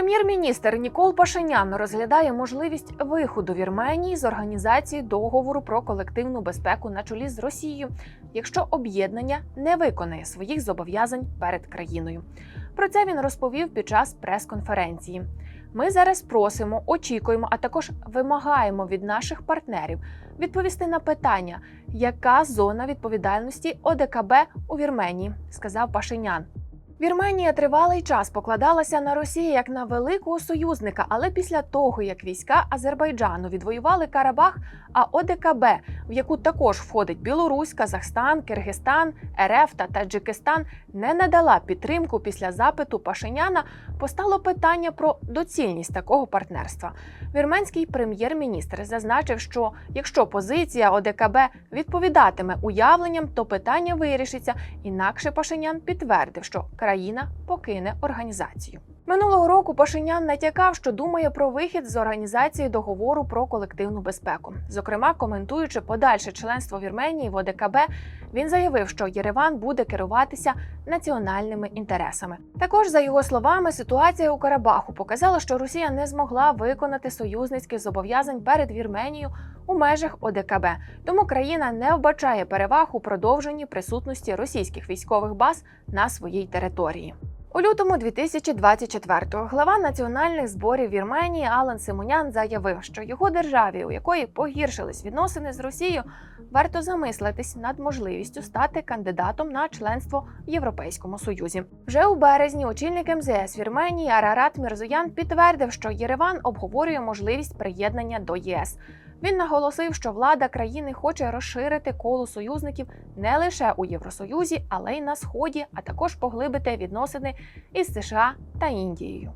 Прем'єр-міністр Нікол Пашинян розглядає можливість виходу Вірменії з організації договору про колективну безпеку на чолі з Росією, якщо об'єднання не виконає своїх зобов'язань перед країною. Про це він розповів під час прес-конференції. Ми зараз просимо, очікуємо, а також вимагаємо від наших партнерів відповісти на питання, яка зона відповідальності ОДКБ у Вірменії, сказав Пашинян. Вірменія тривалий час покладалася на Росію як на великого союзника, але після того, як війська Азербайджану відвоювали Карабах, а ОДКБ, в яку також входить Білорусь, Казахстан, Киргизстан, РФ та Таджикистан, не надала підтримку після запиту Пашиняна, постало питання про доцільність такого партнерства. Вірменський прем'єр-міністр зазначив, що якщо позиція ОДКБ відповідатиме уявленням, то питання вирішиться. Інакше Пашинян підтвердив, що країна покине організацію. Минулого року Пашинян натякав, що думає про вихід з організації договору про колективну безпеку. Зокрема, коментуючи подальше членство Вірменії в ОДКБ, він заявив, що Єреван буде керуватися національними інтересами. Також, за його словами, ситуація у Карабаху показала, що Росія не змогла виконати союзницьких зобов'язань перед Вірменією у межах ОДКБ. Тому країна не вбачає переваг у продовженні присутності російських військових баз на своїй території. У лютому 2024-го глава національних зборів Вірменії Алан Симонян заявив, що його державі, у якої погіршились відносини з Росією, варто замислитись над можливістю стати кандидатом на членство в Європейському Союзі. Вже у березні очільник МЗС Вірменії Арарат Мірзоян підтвердив, що Єреван обговорює можливість приєднання до ЄС. Він наголосив, що влада країни хоче розширити коло союзників не лише у Євросоюзі, але й на сході, а також поглибити відносини із США та Індією.